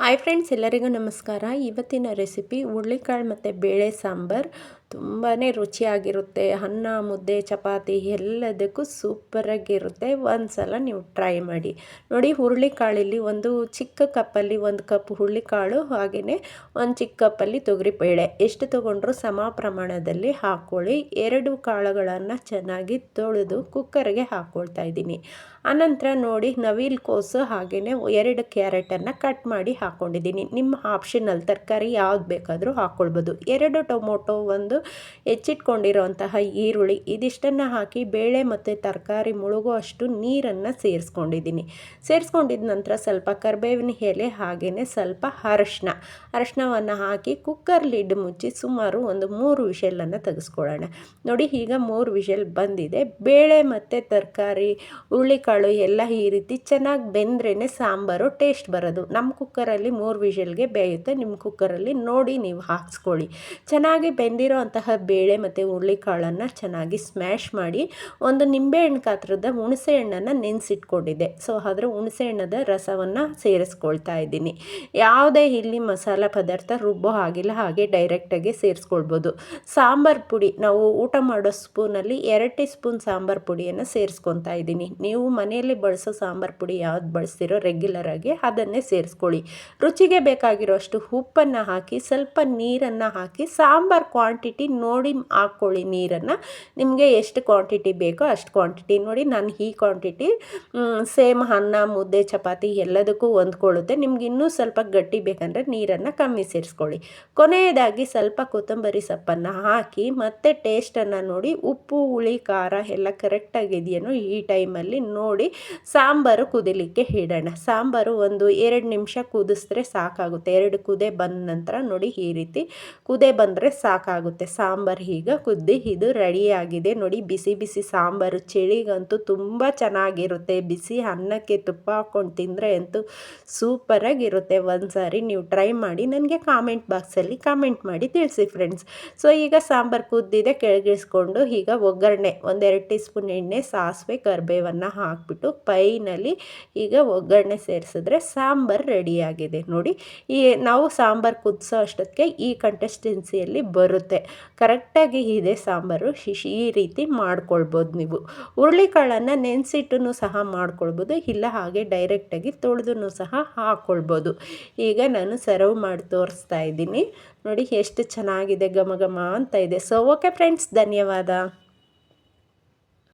Hi friends ಎಲ್ಲರಿಗೂ ನಮಸ್ಕಾರ. ಇವತ್ತಿನ ರೆಸಿಪಿ ಹುರುಳಿಕಾಳು ಮತ್ತು ಬೇಳೆ ಸಾಂಬಾರು. ತುಂಬಾ ರುಚಿಯಾಗಿರುತ್ತೆ. ಅನ್ನ, ಮುದ್ದೆ, ಚಪಾತಿ ಎಲ್ಲದಕ್ಕೂ ಸೂಪರಾಗಿರುತ್ತೆ. ಒಂದು ಸಲ ನೀವು ಟ್ರೈ ಮಾಡಿ. ನೋಡಿ, ಹುರುಳಿಕಾಳಲ್ಲಿ ಒಂದು ಚಿಕ್ಕ ಕಪ್ಪಲ್ಲಿ ಒಂದು ಕಪ್ ಹುರುಳಿಕಾಳು ಹಾಗೆಯೇ ಒಂದು ಚಿಕ್ಕ ಕಪ್ಪಲ್ಲಿ ತೊಗರಿಬೇಳೆ ಎಷ್ಟು ತೊಗೊಂಡ್ರು ಸಮ ಪ್ರಮಾಣದಲ್ಲಿ ಹಾಕ್ಕೊಳ್ಳಿ ಎರಡು ಕಾಳುಗಳನ್ನು ಚೆನ್ನಾಗಿ ತೊಳೆದು ಕುಕ್ಕರ್ಗೆ ಹಾಕ್ಕೊಳ್ತಾ ಇದ್ದೀನಿ. ಆನಂತರ ನೋಡಿ, ನವಿಲ್ ಕೋಸು ಹಾಗೆಯೇ ಎರಡು ಕ್ಯಾರೆಟನ್ನು ಕಟ್ ಮಾಡಿ ಹಾಕ್ಕೊಂಡಿದ್ದೀನಿ ನಿಮ್ಮ ಆಪ್ಷನಲ್ ತರಕಾರಿ ಯಾವ್ದು ಬೇಕಾದರೂ ಹಾಕ್ಕೊಳ್ಬೋದು ಎರಡು ಟೊಮೊಟೊ ಒಂದು ಹೆಚ್ಚಿಟ್ಕೊಂಡಿರೋಂತಹ ಈರುಳ್ಳಿ. ಇದಿಷ್ಟನ್ನು ಹಾಕಿ ಬೇಳೆ ಮತ್ತು ತರಕಾರಿ ಮುಳುಗುವಷ್ಟು ನೀರನ್ನು ಸೇರಿಸ್ಕೊಂಡಿದ್ದೀನಿ. ಸೇರಿಸ್ಕೊಂಡಿದ ನಂತರ ಸ್ವಲ್ಪ ಕರ್ಬೇವಿನ ಎಲೆ ಹಾಗೆಯೇ ಸ್ವಲ್ಪ ಅರಶಿನ. ಅರಶಿನವನ್ನು ಹಾಕಿ ಕುಕ್ಕರ್ ಲಿಡ್ ಮುಚ್ಚಿ ಸುಮಾರು ಒಂದು ಮೂರು ವಿಷಲನ್ನು ತೆಗೆಸ್ಕೊಳ್ಳೋಣ. ನೋಡಿ ಈಗ ಮೂರು ವಿಷಲ್ ಬಂದಿದೆ. ಬೇಳೆ ಮತ್ತು ತರಕಾರಿ, ಹುರುಳಿಕಾಳು ಎಲ್ಲ ಈ ರೀತಿ ಚೆನ್ನಾಗಿ ಬೆಂದ್ರೇ ಸಾಂಬಾರು ಟೇಸ್ಟ್ ಬರೋದು. ನಮ್ಮ ಕುಕ್ಕರಲ್ಲಿ ಮೂರು ವಿಷಲ್ಗೆ ಬೇಯುತ್ತೆ. ನಿಮ್ಮ ಕುಕ್ಕರಲ್ಲಿ ನೋಡಿ ನೀವು ಹಾಕ್ಸ್ಕೊಳ್ಳಿ. ಚೆನ್ನಾಗಿ ಬೆಂದಿರೋ ಅಂತಹ ಬೇಳೆ ಮತ್ತು ಹುರುಳಿಕಾಳನ್ನು ಚೆನ್ನಾಗಿ ಸ್ಮ್ಯಾಶ್ ಮಾಡಿ ಒಂದು ನಿಂಬೆಹಣ್ಣು ಕಾತ್ರದ ಹುಣಸೆ ಹಣ್ಣನ್ನು ನೆನೆಸಿಟ್ಕೊಂಡಿದ್ದೆ. ಸೊ ಅದರ ಹುಣಸೆ ಹಣ್ಣದ ರಸವನ್ನು ಸೇರಿಸ್ಕೊಳ್ತಾ ಇದ್ದೀನಿ. ಯಾವುದೇ ಇಲ್ಲಿ ಮಸಾಲ ಪದಾರ್ಥ ರುಬ್ಬೋ ಆಗಿಲ್ಲ ಹಾಗೆ ಡೈರೆಕ್ಟಾಗಿ ಸೇರಿಸ್ಕೊಳ್ಬೋದು. ಸಾಂಬಾರು ಪುಡಿ, ನಾವು ಊಟ ಮಾಡೋ ಸ್ಪೂನಲ್ಲಿ ಎರಡು ಟೀ ಸ್ಪೂನ್ ಸಾಂಬಾರು ಪುಡಿಯನ್ನು ಸೇರಿಸ್ಕೊತಾ ಇದ್ದೀನಿ. ನೀವು ಮನೆಯಲ್ಲಿ ಬಳಸೋ ಸಾಂಬಾರು ಪುಡಿ ಯಾವ್ದು ಬಳಸ್ತಿರೋ ರೆಗ್ಯುಲರ್ ಆಗಿ ಅದನ್ನೇ ಸೇರಿಸ್ಕೊಳ್ಳಿ. ರುಚಿಗೆ ಬೇಕಾಗಿರೋಷ್ಟು ಉಪ್ಪನ್ನು ಹಾಕಿ, ಸ್ವಲ್ಪ ನೀರನ್ನು ಹಾಕಿ, ಸಾಂಬಾರು ಕ್ವಾಂಟಿಟಿ ನೋಡಿ ಹಾಕ್ಕೊಳ್ಳಿ ನೀರನ್ನು. ನಿಮಗೆ ಎಷ್ಟು ಕ್ವಾಂಟಿಟಿ ಬೇಕೋ ಅಷ್ಟು ಕ್ವಾಂಟಿಟಿ ನೋಡಿ ನಾನು ಈ ಕ್ವಾಂಟಿಟಿ ಸೇಮ್ ಅನ್ನ, ಮುದ್ದೆ, ಚಪಾತಿ ಎಲ್ಲದಕ್ಕೂ ಹೊಂದ್ಕೊಳ್ಳುತ್ತೆ. ನಿಮ್ಗೆ ಇನ್ನೂ ಸ್ವಲ್ಪ ಗಟ್ಟಿ ಬೇಕಂದರೆ ನೀರನ್ನು ಕಮ್ಮಿ ಸೇರಿಸ್ಕೊಳ್ಳಿ. ಕೊನೆಯದಾಗಿ ಸ್ವಲ್ಪ ಕೊತ್ತಂಬರಿ ಸೊಪ್ಪನ್ನು ಹಾಕಿ ಮತ್ತೆ ಟೇಸ್ಟನ್ನು ನೋಡಿ, ಉಪ್ಪು, ಹುಳಿ, ಖಾರ ಎಲ್ಲ ಕರೆಕ್ಟಾಗಿದೆಯೇನೋ ಈ ಟೈಮಲ್ಲಿ ನೋಡಿ ಸಾಂಬಾರು ಕುದಿಲಿಕ್ಕೆ ಇಡೋಣ. ಸಾಂಬಾರು ಒಂದು ಎರಡು ನಿಮಿಷ ಕುದಿಸಿದ್ರೆ ಸಾಕಾಗುತ್ತೆ. ಎರಡು ಕುದೆ ಬಂದ ನಂತರ ನೋಡಿ ಈ ರೀತಿ ಕುದೆ ಬಂದರೆ ಸಾಕಾಗುತ್ತೆ. ಸಾಂಬಾರು ಈಗ ಕುದ್ದಿ ಇದು ರೆಡಿಯಾಗಿದೆ. ನೋಡಿ, ಬಿಸಿ ಬಿಸಿ ಸಾಂಬಾರು. ಚಳಿಗಂತೂ ತುಂಬ ಚೆನ್ನಾಗಿರುತ್ತೆ. ಬಿಸಿ ಅನ್ನಕ್ಕೆ ತುಪ್ಪ ಹಾಕ್ಕೊಂಡು ತಿಂದರೆ ಅಂತೂ ಸೂಪರಾಗಿರುತ್ತೆ ಒಂದು ಸಾರಿ ನೀವು ಟ್ರೈ ಮಾಡಿ ನನಗೆ ಕಾಮೆಂಟ್ ಬಾಕ್ಸಲ್ಲಿ ಕಾಮೆಂಟ್ ಮಾಡಿ ತಿಳಿಸಿ ಫ್ರೆಂಡ್ಸ್ ಸೊ ಈಗ ಸಾಂಬಾರು ಕುದ್ದಿದೆ, ಕೆಳಗಿಳಿಸ್ಕೊಂಡು ಈಗ ಒಗ್ಗರಣೆ. ಒಂದೆರಡು ಟೀ ಸ್ಪೂನ್ ಎಣ್ಣೆ, ಸಾಸಿವೆ, ಕರಿಬೇವನ್ನು ಹಾಕಿಬಿಟ್ಟು ಪೈನಲ್ಲಿ ಈಗ ಒಗ್ಗರಣೆ ಸೇರಿಸಿದ್ರೆ ಸಾಂಬಾರು ರೆಡಿಯಾಗಿದೆ. ನೋಡಿ, ಈ ನಾವು ಸಾಂಬಾರು ಕುದಿಸೋ ಅಷ್ಟೊತ್ತಿಗೆ ಈ ಕಂಟೆಸ್ಟೆನ್ಸಿಯಲ್ಲಿ ಬರುತ್ತೆ. ಕರೆಕ್ಟಾಗಿ ಇದೆ ಸಾಂಬಾರು ಶಿಶಿ ಈ ರೀತಿ ಮಾಡ್ಕೊಳ್ಬೋದು ನೀವು. ಹುರುಳಿಕಾಳನ್ನು ನೆನೆಸಿಟ್ಟು ಸಹ ಮಾಡ್ಕೊಳ್ಬೋದು, ಇಲ್ಲ ಹಾಗೆ ಡೈರೆಕ್ಟಾಗಿ ತೊಳೆದು ಸಹ ಹಾಕ್ಕೊಳ್ಬೋದು ಈಗ ನಾನು ಸರ್ವ್ ಮಾಡಿ ತೋರಿಸ್ತಾ ಇದ್ದೀನಿ. ನೋಡಿ ಎಷ್ಟು ಚೆನ್ನಾಗಿದೆ, ಘಮ ಘಮ ಅಂತ ಇದೆ. ಸೊ ಓಕೆ ಫ್ರೆಂಡ್ಸ್ ಧನ್ಯವಾದ.